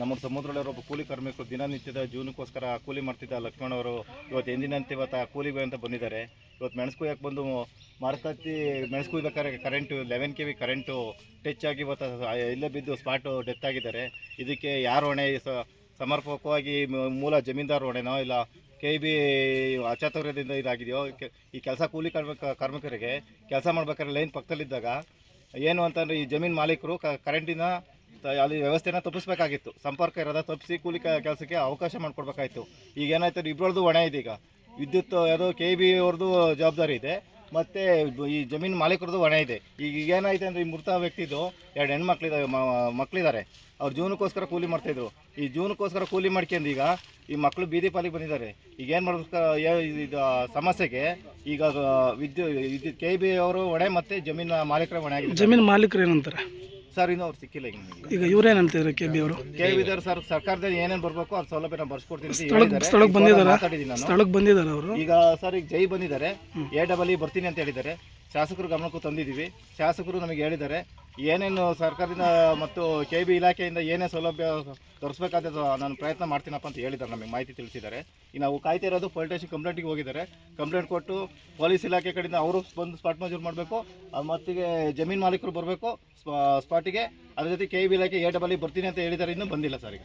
ನಮ್ಮ ಸಮುದ್ರದಲ್ಲಿರೋ ಕೂಲಿ ಕಾರ್ಮಿಕರು ದಿನನಿತ್ಯದ ಜೀವನಕ್ಕೋಸ್ಕರ ಕೂಲಿ ಮಾಡ್ತಿದ್ದ ಲಕ್ಷ್ಮಣ ಅವರು ಇವತ್ತು ಎಂದಿನಂತೆ ಇವತ್ತು ಆ ಕೂಲಿಗೆ ಅಂತ ಬಂದಿದ್ದಾರೆ. ಇವತ್ತು ಮೆಣಸು ಯಾಕೆ ಬಂದು ಮಾರ್ಕತ್ತಿ ಮೆಣಸು ಕುಯ್ಬೇಕಾದ್ರೆ current eleven K V current touch ಆಗಿ ಇವತ್ತು ಇಲ್ಲೇ ಬಿದ್ದು ಸ್ಪಾಟು ಡೆತ್ ಆಗಿದ್ದಾರೆ. ಇದಕ್ಕೆ ಯಾರು ಹೊಣೆ? ಸಮರ್ಪಕವಾಗಿ ಮೂಲ ಜಮೀನ್ದಾರ್ ಹೊಣೆನೋ ಇಲ್ಲ ಕೆ ಬಿ ಅಚಾತುರ್ಯದಿಂದ ಇದಾಗಿದೆಯೋ? ಈ ಕೆಲಸ ಕೂಲಿ ಕಾರ್ಮಿಕ ಕಾರ್ಮಿಕರಿಗೆ ಕೆಲಸ ಮಾಡ್ಬೇಕಾದ್ರೆ ಲೈನ್ ಪಕ್ಕದಲ್ಲಿದ್ದಾಗ ಏನು ಅಂತಂದರೆ ಈ ಜಮೀನು ಮಾಲೀಕರು ಕರೆಂಟಿನ ಅಲ್ಲಿ ವ್ಯವಸ್ಥೆನ ತಪ್ಪಿಸ್ಬೇಕಾಗಿತ್ತು. ಸಂಪರ್ಕ ಇರೋದ ತಪ್ಪಿಸಿ ಕೂಲಿ ಕೆಲಸಕ್ಕೆ ಅವಕಾಶ ಮಾಡಿಕೊಡ್ಬೇಕಾಯ್ತು. ಈಗ ಏನಾಯ್ತು ಇಬ್ಬರದ್ದು ಹೊಣೆ ಇದೆ ಈಗ. ವಿದ್ಯುತ್ ಯಾವುದೋ ಕೆ ಬಿ ಅವ್ರದ್ದು ಜವಾಬ್ದಾರಿ ಇದೆ. ಮತ್ತು ಈ ಜಮೀನು ಮಾಲೀಕರದ್ದು ಹೊಣೆ ಇದೆ. ಈಗ ಏನಾಯ್ತು ಅಂದರೆ ಈ ಮೃತ ವ್ಯಕ್ತಿದು ಎರಡು ಹೆಣ್ಮಕ್ಳಿದಾವೆ ಮಕ್ಕಳಿದ್ದಾರೆ ಅವ್ರ ಜೀವನಕ್ಕೋಸ್ಕರ ಕೂಲಿ ಮಾಡ್ತಾಯಿದ್ರು. ಈ ಜೀವನಕ್ಕೋಸ್ಕರ ಕೂಲಿ ಮಾಡ್ಕೊಂಡು ಈಗ ಈ ಮಕ್ಕಳು ಬೀದಿ ಪಾಲಿಗೆ ಬಂದಿದ್ದಾರೆ. ಈಗ ಏನು ಮಾಡ್ಬೇಕು ಇದು ಸಮಸ್ಯೆಗೆ ಈಗ ವಿದ್ಯುತ್ ವಿದ್ಯುತ್ ಕೆ ಬಿ ಅವರು ಹೊಣೆ ಮತ್ತು ಜಮೀನು ಮಾಲೀಕರ ಹೊಣೆ ಜಮೀನು ಮಾಲೀಕರು ಏನಂತಾರೆ? ಸರ್ ಇನ್ನೂ ಅವ್ರು ಸಿಕ್ಕಿಲ್ಲ ಈಗ ನಮಗೆ. ಈಗ ಇವ್ರೇನಂತಿದ್ರು ಕೆ ಬಿ ಅವರು. ಕೆ ಬಿ ಸರ್ ಸರ್ಕಾರದಲ್ಲಿ ಏನೇನು ಬರಬೇಕು ಅದ್ರ ಸೌಲಭ್ಯನ ಬರ್ಸ್ಕೊಡ್ತೀನಿ ಅಂತ ಸ್ಥಳಕ್ಕೆ ಹೇಳಿದ್ದಾರೆ. ಸ್ಥಳಕ್ಕೆ ಈಗ ಬಂದಿದ್ದಾರಾ ಮಾತಾಡಿದ್ದೀನಿ ನಾನು. ಸ್ಥಳಕ್ಕೆ ಬಂದಿದ್ದಾರೆ ಅವರು? ಈಗ ಸರ್ ಈಗ ಜೈ ಬಂದಿದ್ದಾರೆ. ಎ ಡಬಲ್ ಇ ಬರ್ತೀನಿ ಅಂತ ಹೇಳಿದ್ದಾರೆ. ಶಾಸಕರು ಗಮನಕ್ಕೂ ತಂದಿದ್ದೀವಿ. ಶಾಸಕರು ನಮಗೆ ಹೇಳಿದ್ದಾರೆ. ಏನೇನು ಸರ್ಕಾರದಿಂದ ಮತ್ತು ಕೆ ಬಿ ಇಲಾಖೆಯಿಂದ ಏನೇ ಸೌಲಭ್ಯ ತರಿಸ್ಬೇಕಾದ ನಾನು ಪ್ರಯತ್ನ ಮಾಡ್ತೀನಪ್ಪ ಅಂತ ಹೇಳಿದ್ದಾರೆ, ನಮಗೆ ಮಾಹಿತಿ ತಿಳಿಸಿದ್ದಾರೆ. ಈಗ ನಾವು ಕಾಯ್ತಾ ಇರೋದು ಪೊಲೀಸ್ ಸ್ಟೇಷನ್ ಕಂಪ್ಲೇಂಟಿಗೆ ಹೋಗಿದ್ದಾರೆ. ಕಂಪ್ಲೇಂಟ್ ಕೊಟ್ಟು ಪೊಲೀಸ್ ಇಲಾಖೆ ಕಡೆಯಿಂದ ಅವರು ಬಂದು ಸ್ಪಾಟ್ ಮಂಜೂರು ಮಾಡಬೇಕು. ಮತ್ತಿಗೆ ಜಮೀನು ಮಾಲೀಕರು ಬರಬೇಕು ಸ್ಪಾಟಿಗೆ ಅದ್ರ ಜೊತೆ ಕೆ ಬಿ ಇಲಾಖೆ ಎ ಡಬಲ್ ಬರ್ತೀನಿ ಅಂತ ಹೇಳಿದ್ದಾರೆ, ಇನ್ನೂ ಬಂದಿಲ್ಲ ಸರ್ ಈಗ.